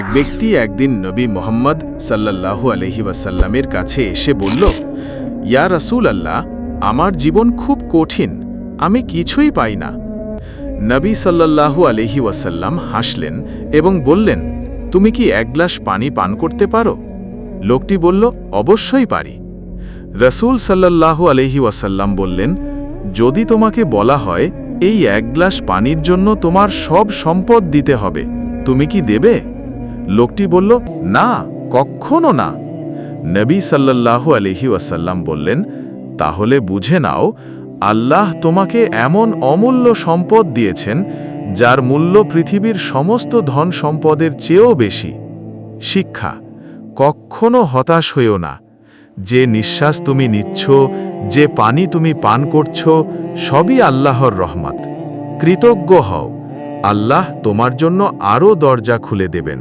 এক ব্যক্তি একদিন নবী মোহাম্মদ সাল্লাল্লাহু আলহি ওয়াসাল্লামের কাছে এসে বলল, ইয়া রাসূল আল্লাহ আমার জীবন খুব কঠিন, আমি কিছুই পাই না। নবী সাল্লাল্লাহু আলহি ওয়াসাল্লাম হাসলেন এবং বললেন, তুমি কি এক গ্লাস পানি পান করতে পারো? লোকটি বলল, অবশ্যই পারি। রসুল সাল্লাল্লাহু আলহি ওয়াসাল্লাম বললেন, যদি তোমাকে বলা হয়, এই এক গ্লাস পানির জন্য তোমার সব সম্পদ দিতে হবে, তুমি কি দেবে? লোকটি বলল, না কখনো না। নবী সাল্লাল্লাহু আলহি ওয়াসাল্লাম বললেন, তাহলে বুঝে নাও, আল্লাহ তোমাকে এমন অমূল্য সম্পদ দিয়েছেন, যার মূল্য পৃথিবীর সমস্ত ধন সম্পদের চেয়েও বেশি। শিক্ষা কখনো হতাশ হইও না। যে নিঃশ্বাস তুমি নিচ্ছ, যে পানি তুমি পান করছ, সবই আল্লাহর রহমত। কৃতজ্ঞ হও, আল্লাহ তোমার জন্য আরও দরজা খুলে দেবেন।